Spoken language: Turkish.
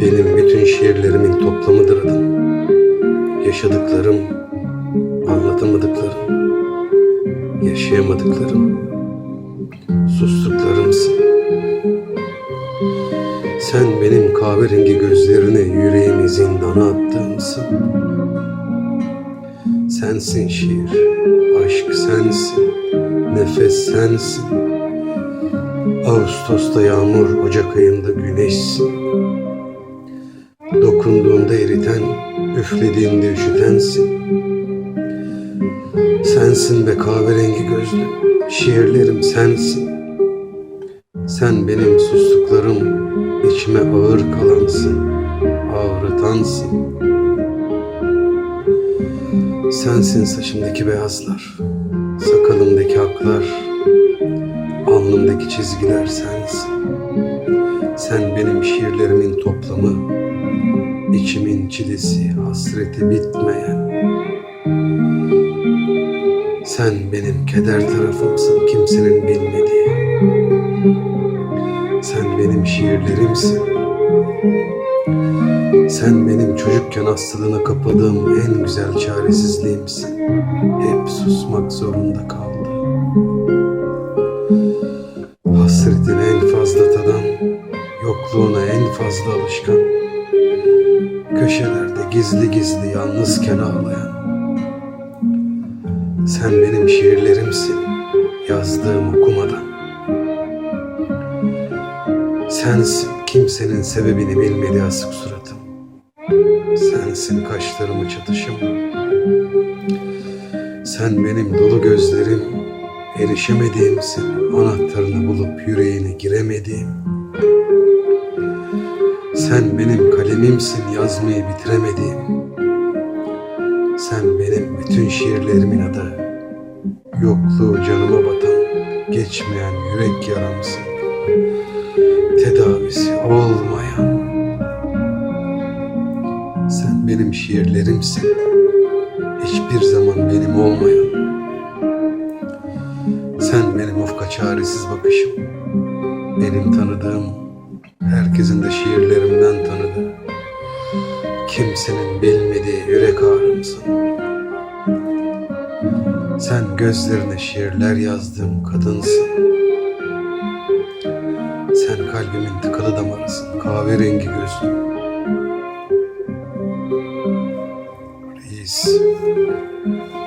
Benim bütün şiirlerimin toplamıdır adın. Yaşadıklarım, anlatamadıklarım, yaşayamadıklarım, sustuklarımsın. Sen benim kahverengi gözlerini yüreğimi zindana attığımsın. Sensin şiir, aşk sensin, nefes sensin. Ağustos'ta yağmur, Ocak ayında güneşsin. Dokunduğunda eriten, üflediğinde üşütensin. Sensin be kahverengi gözlü, şiirlerim sensin. Sen benim sustuklarım, içime ağır kalansın, ağrıtansın. Sensin saçımdaki beyazlar, sakalımdaki aklar, alnımdaki çizgiler sensin. Sen benim şiirlerimin toplamı, içimin çilesi, hasreti bitmeyen. Sen benim keder tarafımsın, kimsenin bilmediği. Sen benim şiirlerimsin. Sen benim çocukken hastalığına kapadığım en güzel çaresizliğimsin. Hep susmak zorunda kaldım. Hasretini en fazla tadan, yokluğuna en fazla alışkan. Köşelerde gizli gizli yalnızken ağlayan. Sen benim şiirlerimsin, yazdığım okumadan. Sensin kimsenin sebebini bilmediği asık suratım. Sensin kaşlarımı çatışım. Sen benim dolu gözlerim, erişemediğimsin. Anahtarını bulup yüreğine giremediğim. Sen benim kalemimsin yazmayı bitiremediğim. Sen benim bütün şiirlerimin adı. Yokluğu canıma batan, geçmeyen yürek yaramsın. Tedavisi şiirlerimsin. Hiçbir zaman benim olmayan. Sen benim ufka çaresiz bakışım. Benim tanıdığım, herkesin de şiirlerimden tanıdığı. Kimsenin bilmediği yürek ağrımsın. Sen gözlerine şiirler yazdığım kadınsın. Sen kalbimin tıkalı damarısın, kahverengi gözlüm. eles.